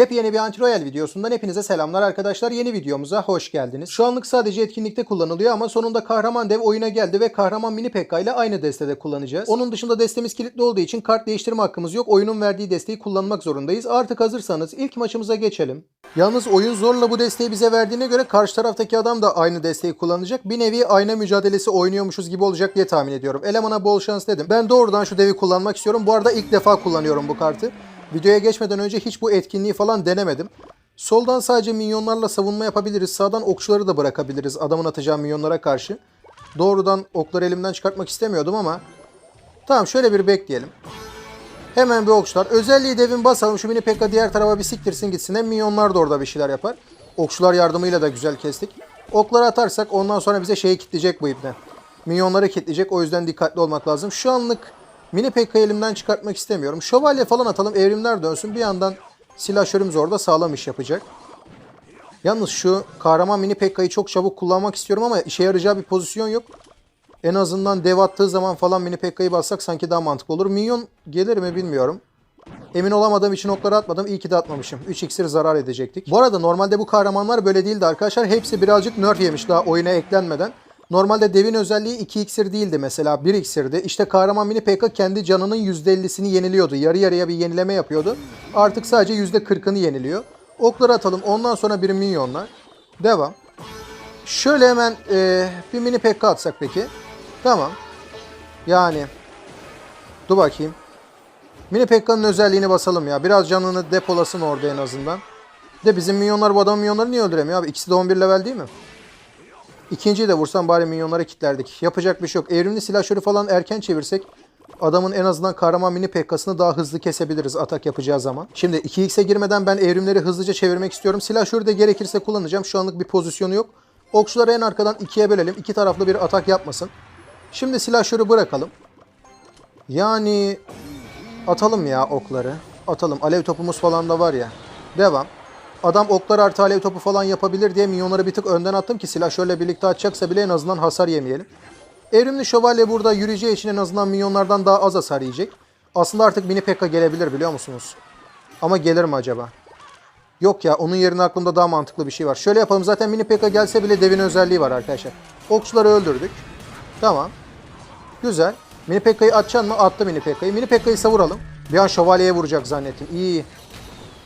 Yepyeni bir Anti-Royal videosundan hepinize selamlar arkadaşlar. Yeni videomuza hoş geldiniz. Şu anlık sadece etkinlikte kullanılıyor ama sonunda kahraman dev oyuna geldi ve kahraman mini PK ile aynı destede kullanacağız. Onun dışında destemiz kilitli olduğu için kart değiştirme hakkımız yok. Oyunun verdiği desteği kullanmak zorundayız. Artık hazırsanız ilk maçımıza geçelim. Yalnız oyun zorla bu desteği bize verdiğine göre karşı taraftaki adam da aynı desteği kullanacak. Bir nevi ayna mücadelesi oynuyormuşuz gibi olacak diye tahmin ediyorum. Elemana bol şans dedim. Ben doğrudan şu devi kullanmak istiyorum. Bu arada ilk defa kullanıyorum bu kartı. Videoya geçmeden önce hiç bu etkinliği falan denemedim. Soldan sadece minyonlarla savunma yapabiliriz. Sağdan okçuları da bırakabiliriz adamın atacağı minyonlara karşı. Doğrudan okları elimden çıkartmak istemiyordum ama tamam şöyle bir bekleyelim. Hemen bir okçular. Özelliği devin basalım. Şu mini pekka diğer tarafa bir siktirsin gitsin. Hem minyonlar da orada bir şeyler yapar. Okçular yardımıyla da güzel kestik. Okları atarsak ondan sonra bize şeyi kitleyecek bu ibne. Minyonları kitleyecek. O yüzden dikkatli olmak lazım. Şu anlık mini pekka elimden çıkartmak istemiyorum. Şövalye falan atalım. Evrimler dönsün. Bir yandan silahşörümüz orada sağlam iş yapacak. Yalnız şu kahraman mini pekkayı çok çabuk kullanmak istiyorum ama işe yarayacağı bir pozisyon yok. En azından dev attığı zaman falan mini pekkayı bassak sanki daha mantıklı olur. Minyon gelir mi bilmiyorum. Emin olamadığım için okları atmadım. İyi ki de atmamışım. 3 iksir zarar edecektik. Bu arada normalde bu kahramanlar böyle değildi arkadaşlar. Hepsi birazcık nerf yemiş daha oyuna eklenmeden. Normalde devin özelliği 2 iksir değildi mesela 1 iksirdi. İşte kahraman mini PK kendi canının %50'sini yeniliyordu. Yarı yarıya bir yenileme yapıyordu. Artık sadece %40'ını yeniliyor. Okları atalım. Ondan sonra bir minyonlar. Devam. Şöyle hemen eee, bir mini PK atsak peki. Tamam. Yani. Dur bakayım. Mini Pekka'nın özelliğini basalım ya. Biraz canını depolasın orada en azından. De bizim minyonlar bu adamın minyonları niye öldüremiyor abi? İkisi de 11 level değil mi? İkinciyi de vursam bari minyonlara kitlerdik. Yapacak bir şey yok. Evrimli silahşörü falan erken çevirsek adamın en azından kahraman mini pekkasını daha hızlı kesebiliriz atak yapacağı zaman. Şimdi 2x'e girmeden ben evrimleri hızlıca çevirmek istiyorum. Silahşörü de gerekirse kullanacağım. Şu anlık bir pozisyonu yok. Okçuları en arkadan ikiye bölelim. İki taraflı bir atak yapmasın. Şimdi silahşörü bırakalım. Yani atalım ya okları. Atalım. Alev topumuz falan da var ya. Devam. Adam oklar artı alev topu falan yapabilir diye minyonları bir tık önden attım ki silah şöyle birlikte atacaksa bile en azından hasar yemeyelim. Evrimli şövalye burada yürüyeceği için en azından minyonlardan daha az hasar yiyecek. Aslında artık mini pekka gelebilir biliyor musunuz? Ama gelir mi acaba? Yok ya onun yerine aklımda daha mantıklı bir şey var. Şöyle yapalım zaten mini pekka gelse bile devin özelliği var arkadaşlar. Okçuları öldürdük. Tamam. Güzel. Mini pekkayı atacaksın mı? Attı mini pekkayı. Mini pekkayı savuralım. Bir an şövalyeye vuracak zannettim. İyi.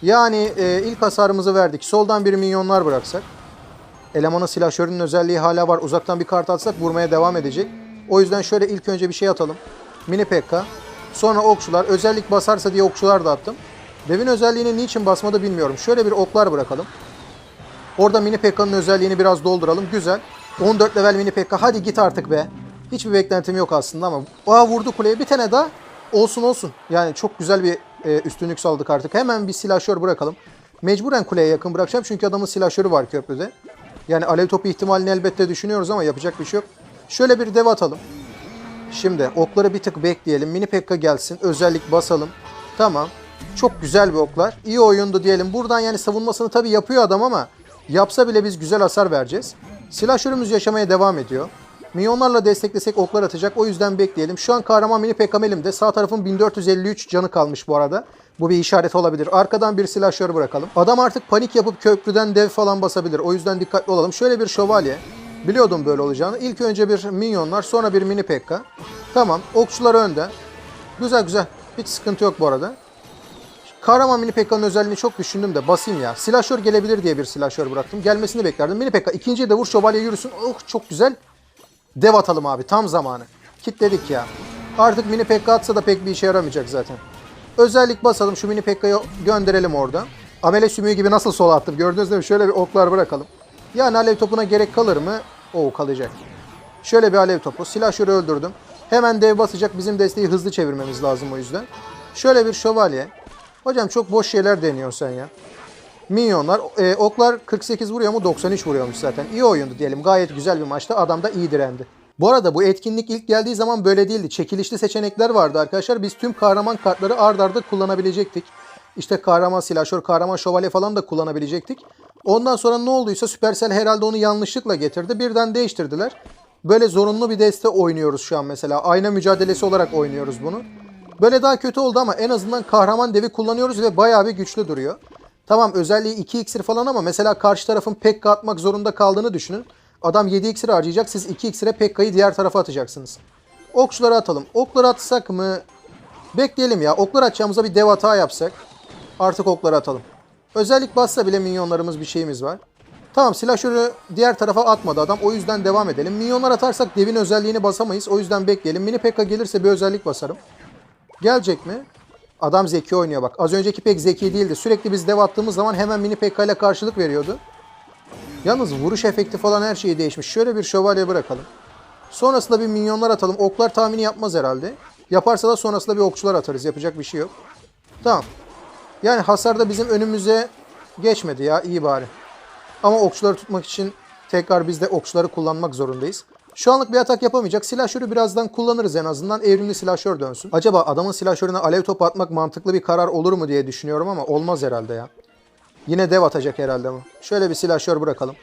Yani e, ilk hasarımızı verdik. Soldan bir minyonlar bıraksak. Elemanın silahşörünün özelliği hala var. Uzaktan bir kart atsak vurmaya devam edecek. O yüzden şöyle ilk önce bir şey atalım. Mini pekka. Sonra okçular. Özellik basarsa diye okçular da attım. Devin özelliğini niçin basmadı bilmiyorum. Şöyle bir oklar bırakalım. Orada mini pekka'nın özelliğini biraz dolduralım. Güzel. 14 level mini pekka. Hadi git artık be. Hiçbir beklentim yok aslında ama. Aa vurdu kuleye. Bir tane daha. Olsun olsun. Yani çok güzel bir e, üstünlük sağladık artık. Hemen bir silahşör bırakalım. Mecburen kuleye yakın bırakacağım çünkü adamın silahşörü var köprüde. Yani alev topu ihtimalini elbette düşünüyoruz ama yapacak bir şey yok. Şöyle bir dev atalım. Şimdi okları bir tık bekleyelim. Mini pekka gelsin. Özellik basalım. Tamam. Çok güzel bir oklar. İyi oyundu diyelim. Buradan yani savunmasını tabii yapıyor adam ama yapsa bile biz güzel hasar vereceğiz. Silahşörümüz yaşamaya devam ediyor. Milyonlarla desteklesek oklar atacak. O yüzden bekleyelim. Şu an kahraman mini pekam elimde. Sağ tarafın 1453 canı kalmış bu arada. Bu bir işaret olabilir. Arkadan bir silahşör bırakalım. Adam artık panik yapıp köprüden dev falan basabilir. O yüzden dikkatli olalım. Şöyle bir şövalye. Biliyordum böyle olacağını. İlk önce bir minyonlar sonra bir mini pekka. Tamam. Okçular önde. Güzel güzel. Hiç sıkıntı yok bu arada. Kahraman mini pekka'nın özelliğini çok düşündüm de basayım ya. Silahşör gelebilir diye bir silahşör bıraktım. Gelmesini beklerdim. Mini pekka ikinciyi de vur şövalye yürüsün. Oh çok güzel. Dev atalım abi tam zamanı. Kitledik ya. Artık mini pekka atsa da pek bir işe yaramayacak zaten. Özellik basalım şu mini pekkayı gönderelim orada. Amele sümüğü gibi nasıl sola attım gördünüz mi? Şöyle bir oklar bırakalım. Yani alev topuna gerek kalır mı? Oo kalacak. Şöyle bir alev topu. Silahşörü öldürdüm. Hemen dev basacak. Bizim desteği hızlı çevirmemiz lazım o yüzden. Şöyle bir şövalye. Hocam çok boş şeyler deniyorsun sen ya. Minyonlar. E, oklar 48 vuruyor mu? 93 vuruyormuş zaten. İyi oyundu diyelim. Gayet güzel bir maçta. Adam da iyi direndi. Bu arada bu etkinlik ilk geldiği zaman böyle değildi. Çekilişli seçenekler vardı arkadaşlar. Biz tüm kahraman kartları ard arda kullanabilecektik. İşte kahraman silahşör, kahraman şövalye falan da kullanabilecektik. Ondan sonra ne olduysa Supercell herhalde onu yanlışlıkla getirdi. Birden değiştirdiler. Böyle zorunlu bir deste oynuyoruz şu an mesela. Ayna mücadelesi olarak oynuyoruz bunu. Böyle daha kötü oldu ama en azından kahraman devi kullanıyoruz ve bayağı bir güçlü duruyor. Tamam özelliği 2 iksir falan ama mesela karşı tarafın Pekka atmak zorunda kaldığını düşünün. Adam 7 iksir harcayacak. Siz 2 iksire Pekka'yı diğer tarafa atacaksınız. Okçuları atalım. Okları atsak mı? Bekleyelim ya. Oklar atacağımıza bir dev hata yapsak. Artık okları atalım. Özellik bassa bile minyonlarımız bir şeyimiz var. Tamam silahşörü diğer tarafa atmadı adam. O yüzden devam edelim. Minyonlar atarsak devin özelliğini basamayız. O yüzden bekleyelim. Mini Pekka gelirse bir özellik basarım. Gelecek mi? Adam zeki oynuyor bak. Az önceki pek zeki değildi. Sürekli biz dev attığımız zaman hemen Mini Pekka ile karşılık veriyordu. Yalnız vuruş efekti falan her şeyi değişmiş. Şöyle bir şövalye bırakalım. Sonrasında bir minyonlar atalım. Oklar tahmini yapmaz herhalde. Yaparsa da sonrasında bir okçular atarız. Yapacak bir şey yok. Tamam. Yani hasar da bizim önümüze geçmedi ya. iyi bari. Ama okçuları tutmak için tekrar biz de okçuları kullanmak zorundayız. Şu anlık bir atak yapamayacak. Silahşörü birazdan kullanırız en azından. Evrimli silahşör dönsün. Acaba adamın silahşörüne alev topu atmak mantıklı bir karar olur mu diye düşünüyorum ama olmaz herhalde ya. Yine dev atacak herhalde ama. Şöyle bir silahşör bırakalım.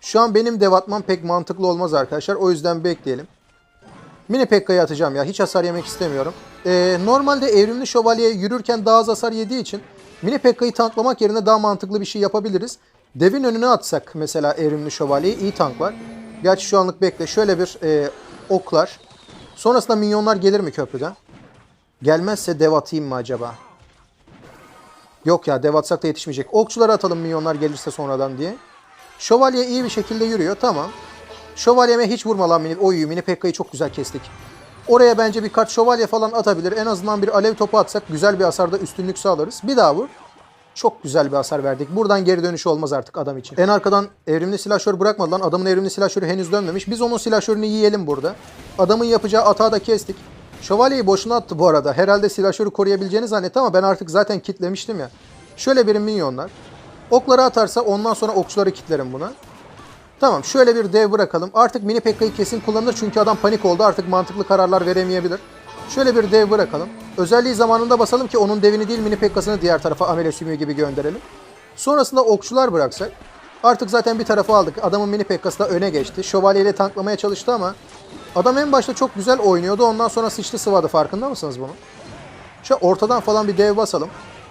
Şu an benim dev atmam pek mantıklı olmaz arkadaşlar. O yüzden bekleyelim. Mini Pekka'yı atacağım ya. Hiç hasar yemek istemiyorum. Ee, normalde evrimli şövalye yürürken daha az hasar yediği için Mini Pekka'yı tanklamak yerine daha mantıklı bir şey yapabiliriz. Devin önüne atsak mesela evrimli şövalyeyi iyi tanklar. Gerçi şu anlık bekle. Şöyle bir e, oklar. Sonrasında minyonlar gelir mi köprüden? Gelmezse dev atayım mı acaba? Yok ya dev atsak da yetişmeyecek. Okçuları atalım minyonlar gelirse sonradan diye. Şövalye iyi bir şekilde yürüyor. Tamam. Şövalyeme hiç vurma lan mini. Oy mini Pekka'yı çok güzel kestik. Oraya bence birkaç şövalye falan atabilir. En azından bir alev topu atsak güzel bir hasarda üstünlük sağlarız. Bir daha vur. Çok güzel bir hasar verdik. Buradan geri dönüş olmaz artık adam için. En arkadan evrimli silahşör bırakmadı lan. Adamın evrimli silahşörü henüz dönmemiş. Biz onun silahşörünü yiyelim burada. Adamın yapacağı atağı da kestik. Şövalyeyi boşuna attı bu arada. Herhalde silahşörü koruyabileceğini zannetti ama ben artık zaten kitlemiştim ya. Şöyle bir minyonlar. Okları atarsa ondan sonra okçuları kitlerim buna. Tamam şöyle bir dev bırakalım. Artık mini Pekka'yı kesin kullanır çünkü adam panik oldu. Artık mantıklı kararlar veremeyebilir. Şöyle bir dev bırakalım. Özelliği zamanında basalım ki onun devini değil mini Pekka'sını diğer tarafa amele sümüğü gibi gönderelim. Sonrasında okçular bıraksak. Artık zaten bir tarafa aldık. Adamın mini Pekka'sı da öne geçti. Şövalyeyle tanklamaya çalıştı ama adam en başta çok güzel oynuyordu. Ondan sonra sıçtı sıvadı. Farkında mısınız bunun? Şu ortadan falan bir dev basalım.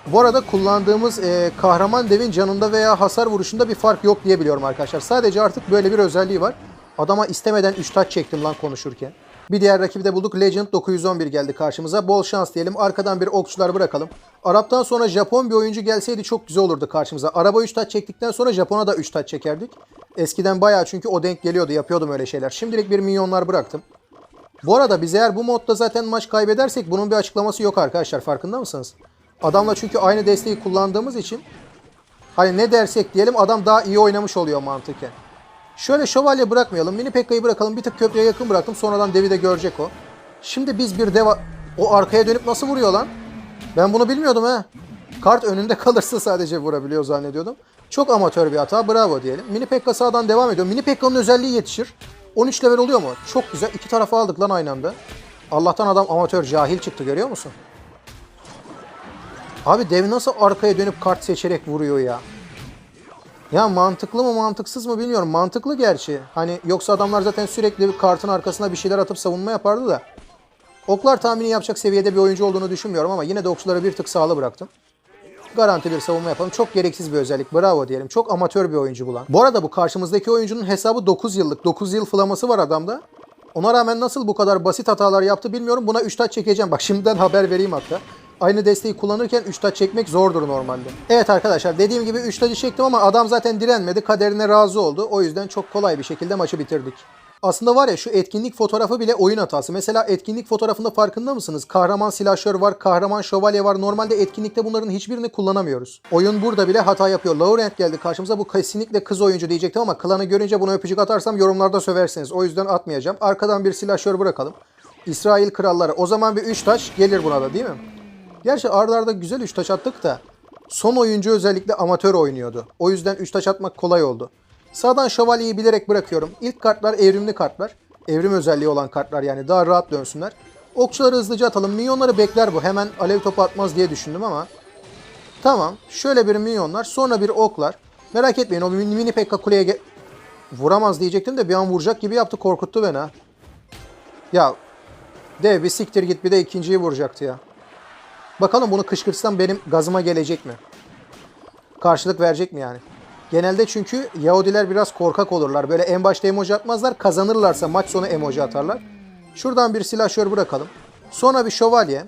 Bu arada kullandığımız e, kahraman devin canında veya hasar vuruşunda bir fark yok diye biliyorum arkadaşlar. Sadece artık böyle bir özelliği var. Adama istemeden 3 taç çektim lan konuşurken. Bir diğer rakibi de bulduk. Legend 911 geldi karşımıza. Bol şans diyelim. Arkadan bir okçular bırakalım. Arap'tan sonra Japon bir oyuncu gelseydi çok güzel olurdu karşımıza. Araba 3 taç çektikten sonra Japon'a da 3 taç çekerdik. Eskiden bayağı çünkü o denk geliyordu. Yapıyordum öyle şeyler. Şimdilik bir milyonlar bıraktım. Bu arada biz eğer bu modda zaten maç kaybedersek bunun bir açıklaması yok arkadaşlar. Farkında mısınız? Adamla çünkü aynı desteği kullandığımız için hani ne dersek diyelim adam daha iyi oynamış oluyor mantıken. Şöyle şövalye bırakmayalım. Mini Pekka'yı bırakalım. Bir tık köprüye yakın bıraktım. Sonradan devi de görecek o. Şimdi biz bir deva... O arkaya dönüp nasıl vuruyor lan? Ben bunu bilmiyordum ha. Kart önünde kalırsa sadece vurabiliyor zannediyordum. Çok amatör bir hata. Bravo diyelim. Mini Pekka sağdan devam ediyor. Mini Pekka'nın özelliği yetişir. 13 level oluyor mu? Çok güzel. İki tarafa aldık lan aynı anda. Allah'tan adam amatör cahil çıktı görüyor musun? Abi dev nasıl arkaya dönüp kart seçerek vuruyor ya? Ya mantıklı mı mantıksız mı bilmiyorum. Mantıklı gerçi. Hani yoksa adamlar zaten sürekli kartın arkasına bir şeyler atıp savunma yapardı da. Oklar tahmini yapacak seviyede bir oyuncu olduğunu düşünmüyorum ama yine de okçuları bir tık sağlı bıraktım. Garanti bir savunma yapalım. Çok gereksiz bir özellik. Bravo diyelim. Çok amatör bir oyuncu bulan. Bu arada bu karşımızdaki oyuncunun hesabı 9 yıllık. 9 yıl flaması var adamda. Ona rağmen nasıl bu kadar basit hatalar yaptı bilmiyorum. Buna 3 taç çekeceğim. Bak şimdiden haber vereyim hatta. Aynı desteği kullanırken 3 taç çekmek zordur normalde. Evet arkadaşlar dediğim gibi 3 taçı çektim ama adam zaten direnmedi. Kaderine razı oldu. O yüzden çok kolay bir şekilde maçı bitirdik. Aslında var ya şu etkinlik fotoğrafı bile oyun hatası. Mesela etkinlik fotoğrafında farkında mısınız? Kahraman silahşör var, kahraman şövalye var. Normalde etkinlikte bunların hiçbirini kullanamıyoruz. Oyun burada bile hata yapıyor. Laurent geldi karşımıza. Bu kesinlikle kız oyuncu diyecektim ama klanı görünce buna öpücük atarsam yorumlarda söversiniz. O yüzden atmayacağım. Arkadan bir silahşör bırakalım. İsrail kralları. O zaman bir 3 taş gelir buna da değil mi? Gerçi ardarda arda güzel 3 taş attık da son oyuncu özellikle amatör oynuyordu. O yüzden 3 taş atmak kolay oldu. Sağdan şövalyeyi bilerek bırakıyorum. İlk kartlar evrimli kartlar. Evrim özelliği olan kartlar yani daha rahat dönsünler. Okçuları hızlıca atalım. Minyonları bekler bu. Hemen alev topu atmaz diye düşündüm ama. Tamam. Şöyle bir minyonlar. Sonra bir oklar. Merak etmeyin o mini, pekka kuleye vuramaz diyecektim de bir an vuracak gibi yaptı. Korkuttu beni ha. Ya dev bir siktir git bir de ikinciyi vuracaktı ya. Bakalım bunu kışkırtsam benim gazıma gelecek mi? Karşılık verecek mi yani? Genelde çünkü Yahudiler biraz korkak olurlar. Böyle en başta emoji atmazlar. Kazanırlarsa maç sonu emoji atarlar. Şuradan bir silahşör bırakalım. Sonra bir şövalye.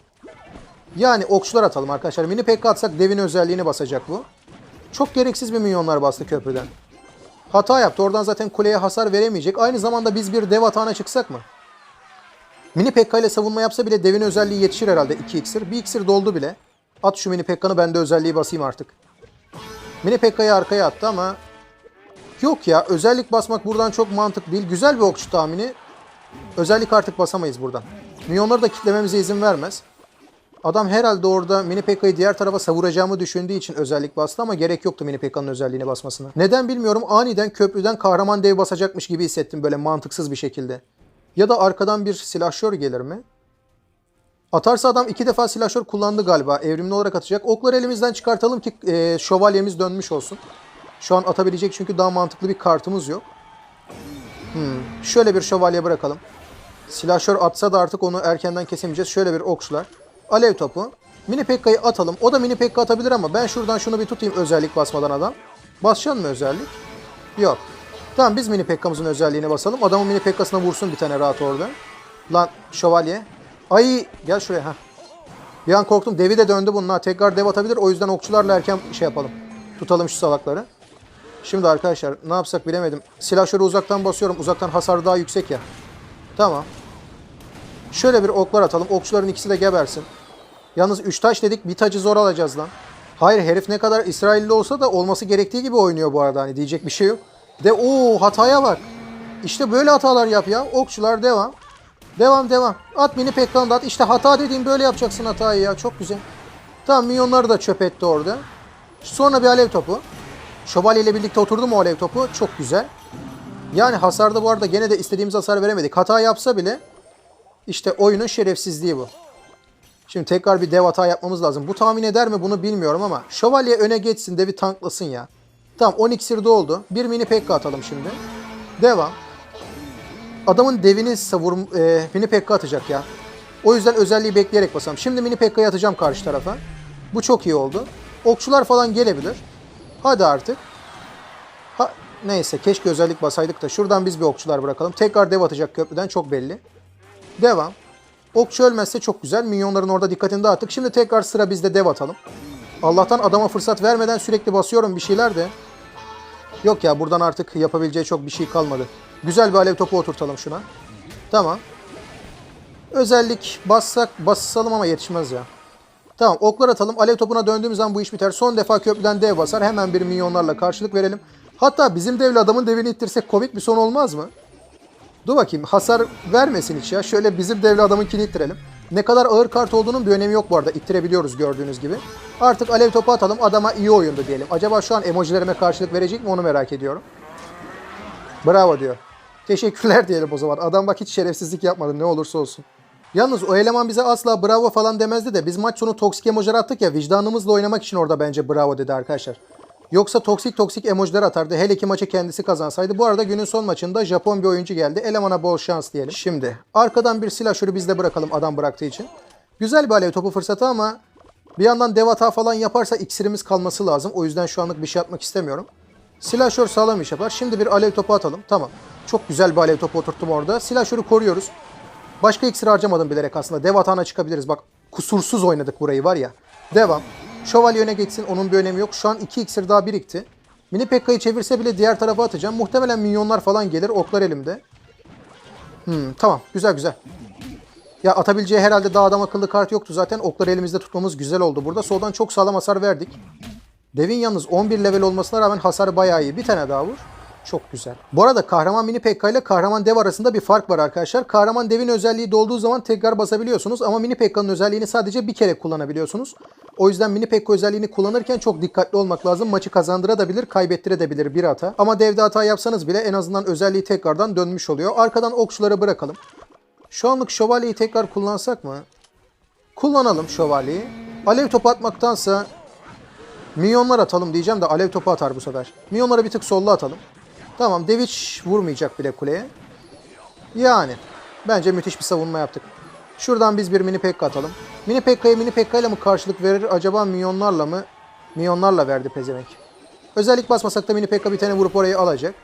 Yani okçular atalım arkadaşlar. Mini pekka atsak devin özelliğini basacak bu. Çok gereksiz bir milyonlar bastı köprüden. Hata yaptı. Oradan zaten kuleye hasar veremeyecek. Aynı zamanda biz bir dev atağına çıksak mı? Mini Pekka ile savunma yapsa bile devin özelliği yetişir herhalde 2 iksir. Bir iksir doldu bile. At şu Mini Pekka'nı ben de özelliği basayım artık. Mini Pekka'yı arkaya attı ama yok ya özellik basmak buradan çok mantık değil. Güzel bir okçu tahmini. Özellik artık basamayız buradan. Milyonları da kitlememize izin vermez. Adam herhalde orada Mini Pekka'yı diğer tarafa savuracağımı düşündüğü için özellik bastı ama gerek yoktu Mini Pekka'nın özelliğini basmasına. Neden bilmiyorum aniden köprüden kahraman dev basacakmış gibi hissettim böyle mantıksız bir şekilde. Ya da arkadan bir silahşör gelir mi? Atarsa adam iki defa silahşör kullandı galiba. Evrimli olarak atacak. Okları elimizden çıkartalım ki e, şövalyemiz dönmüş olsun. Şu an atabilecek çünkü daha mantıklı bir kartımız yok. Hmm, Şöyle bir şövalye bırakalım. Silahşör atsa da artık onu erkenden kesemeyeceğiz. Şöyle bir okçular. Alev topu. Mini Pekka'yı atalım. O da Mini Pekka atabilir ama ben şuradan şunu bir tutayım özellik basmadan adam. Basacaksın mı özellik? Yok. Tamam biz Mini Pekka'mızın özelliğini basalım. Adamın Mini Pekka'sına vursun bir tane rahat orada. Lan şövalye. Ay gel şuraya ha. Bir an korktum. Devi de döndü bununla. Tekrar dev atabilir. O yüzden okçularla erken şey yapalım. Tutalım şu salakları. Şimdi arkadaşlar ne yapsak bilemedim. Silahşörü uzaktan basıyorum. Uzaktan hasar daha yüksek ya. Tamam. Şöyle bir oklar atalım. Okçuların ikisi de gebersin. Yalnız 3 taş dedik. Bir tacı zor alacağız lan. Hayır herif ne kadar İsrailli olsa da olması gerektiği gibi oynuyor bu arada. Hani diyecek bir şey yok. De o hataya bak. İşte böyle hatalar yap ya. Okçular devam. Devam devam. At mini pekkanı at. İşte hata dediğim böyle yapacaksın hatayı ya. Çok güzel. Tamam milyonları da çöp etti orada. Sonra bir alev topu. Şövalye ile birlikte oturdu mu alev topu? Çok güzel. Yani hasarda bu arada gene de istediğimiz hasar veremedik. Hata yapsa bile işte oyunun şerefsizliği bu. Şimdi tekrar bir dev hata yapmamız lazım. Bu tahmin eder mi bunu bilmiyorum ama şövalye öne geçsin devi tanklasın ya. Tamam 10 iksirde oldu. Bir mini pekka atalım şimdi. Devam. Adamın devini savur e, mini pekka atacak ya. O yüzden özelliği bekleyerek basalım. Şimdi mini pekka'yı atacağım karşı tarafa. Bu çok iyi oldu. Okçular falan gelebilir. Hadi artık. Ha, neyse keşke özellik basaydık da şuradan biz bir okçular bırakalım. Tekrar dev atacak köprüden çok belli. Devam. Okçu ölmezse çok güzel. Minyonların orada dikkatini dağıttık. Şimdi tekrar sıra bizde dev atalım. Allah'tan adama fırsat vermeden sürekli basıyorum bir şeyler de. Yok ya buradan artık yapabileceği çok bir şey kalmadı. Güzel bir alev topu oturtalım şuna. Tamam. Özellik bassak bassalım ama yetişmez ya. Tamam oklar atalım. Alev topuna döndüğümüz zaman bu iş biter. Son defa köprüden dev basar. Hemen bir minyonlarla karşılık verelim. Hatta bizim devle adamın devini ittirsek komik bir son olmaz mı? Dur bakayım hasar vermesin hiç ya. Şöyle bizim devli adamınkini ittirelim. Ne kadar ağır kart olduğunun bir önemi yok bu arada. İttirebiliyoruz gördüğünüz gibi. Artık alev topu atalım. Adama iyi oyundu diyelim. Acaba şu an emojilerime karşılık verecek mi onu merak ediyorum. Bravo diyor. Teşekkürler diyelim o zaman. Adam bak hiç şerefsizlik yapmadı ne olursa olsun. Yalnız o eleman bize asla bravo falan demezdi de biz maç sonu toksik emojiler attık ya vicdanımızla oynamak için orada bence bravo dedi arkadaşlar. Yoksa toksik toksik emojiler atardı. Hele ki maçı kendisi kazansaydı. Bu arada günün son maçında Japon bir oyuncu geldi. Elemana bol şans diyelim. Şimdi arkadan bir silahşörü bizde bırakalım adam bıraktığı için. Güzel bir alev topu fırsatı ama bir yandan dev hata falan yaparsa iksirimiz kalması lazım. O yüzden şu anlık bir şey atmak istemiyorum. Silahşör sağlam iş yapar. Şimdi bir alev topu atalım. Tamam. Çok güzel bir alev topu oturttum orada. Silahşörü koruyoruz. Başka iksir harcamadım bilerek aslında. Dev hatana çıkabiliriz. Bak kusursuz oynadık burayı var ya. Devam. Şövalye öne geçsin. Onun bir önemi yok. Şu an 2 iksir daha birikti. Mini Pekka'yı çevirse bile diğer tarafa atacağım. Muhtemelen minyonlar falan gelir. Oklar elimde. Hmm, tamam. Güzel güzel. Ya atabileceği herhalde daha adam akıllı kart yoktu zaten. Okları elimizde tutmamız güzel oldu burada. Soldan çok sağlam hasar verdik. Devin yalnız 11 level olmasına rağmen hasar bayağı iyi. Bir tane daha vur. Çok güzel. Bu arada kahraman mini pekka ile kahraman dev arasında bir fark var arkadaşlar. Kahraman devin özelliği dolduğu zaman tekrar basabiliyorsunuz ama mini pekka'nın özelliğini sadece bir kere kullanabiliyorsunuz. O yüzden mini pekka özelliğini kullanırken çok dikkatli olmak lazım. Maçı kazandırabilir, kaybettirebilir bir hata. Ama devde hata yapsanız bile en azından özelliği tekrardan dönmüş oluyor. Arkadan okçuları bırakalım. Şu anlık şövalyeyi tekrar kullansak mı? Kullanalım şövalyeyi. Alev topu atmaktansa milyonlar atalım diyeceğim de alev topu atar bu sefer. Milyonları bir tık solla atalım. Tamam Deviç vurmayacak bile kuleye. Yani bence müthiş bir savunma yaptık. Şuradan biz bir mini pekka atalım. Mini pekka'ya mini pekka ile mi karşılık verir acaba milyonlarla mı? Milyonlarla verdi pezevenk. Özellik basmasak da mini pekka bir tane vurup orayı alacak.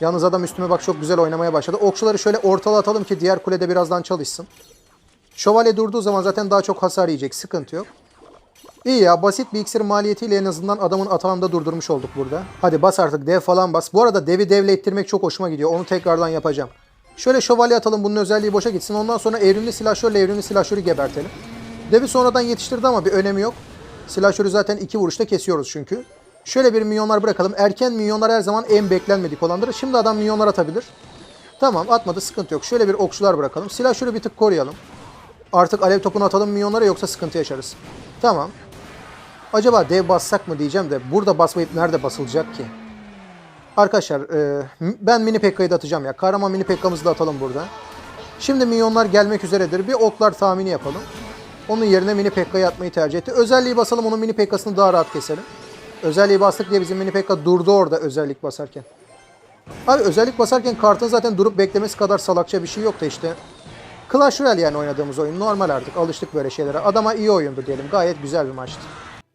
Yalnız adam üstüme bak çok güzel oynamaya başladı. Okçuları şöyle ortala atalım ki diğer kulede birazdan çalışsın. Şövalye durduğu zaman zaten daha çok hasar yiyecek. Sıkıntı yok. İyi ya basit bir iksir maliyetiyle en azından adamın atağını da durdurmuş olduk burada. Hadi bas artık dev falan bas. Bu arada devi devle ettirmek çok hoşuma gidiyor. Onu tekrardan yapacağım. Şöyle şövalye atalım bunun özelliği boşa gitsin. Ondan sonra evrimli silahşörle evrimli silahşörü gebertelim. Devi sonradan yetiştirdi ama bir önemi yok. Silahşörü zaten iki vuruşta kesiyoruz çünkü. Şöyle bir milyonlar bırakalım. Erken milyonlar her zaman en beklenmedik olandır. Şimdi adam milyonlar atabilir. Tamam atmadı sıkıntı yok. Şöyle bir okçular bırakalım. Silahşörü bir tık koruyalım. Artık alev topunu atalım milyonlara yoksa sıkıntı yaşarız. Tamam. Acaba dev bassak mı diyeceğim de burada basmayıp nerede basılacak ki? Arkadaşlar e, ben mini pekkayı da atacağım ya. Kahraman mini pekkamızı da atalım burada. Şimdi milyonlar gelmek üzeredir. Bir oklar tahmini yapalım. Onun yerine mini pekkayı atmayı tercih etti. Özelliği basalım onun mini pekkasını daha rahat keselim. Özelliği bastık diye bizim mini pekka durdu orada özellik basarken. Abi özellik basarken kartın zaten durup beklemesi kadar salakça bir şey yok da işte. Clash Royale yani oynadığımız oyun. Normal artık alıştık böyle şeylere. Adama iyi oyundu diyelim. Gayet güzel bir maçtı.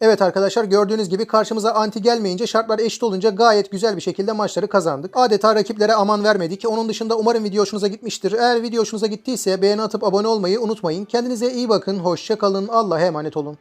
Evet arkadaşlar gördüğünüz gibi karşımıza anti gelmeyince şartlar eşit olunca gayet güzel bir şekilde maçları kazandık. Adeta rakiplere aman vermedik. Onun dışında umarım video hoşunuza gitmiştir. Eğer video hoşunuza gittiyse beğeni atıp abone olmayı unutmayın. Kendinize iyi bakın. Hoşça kalın. Allah'a emanet olun.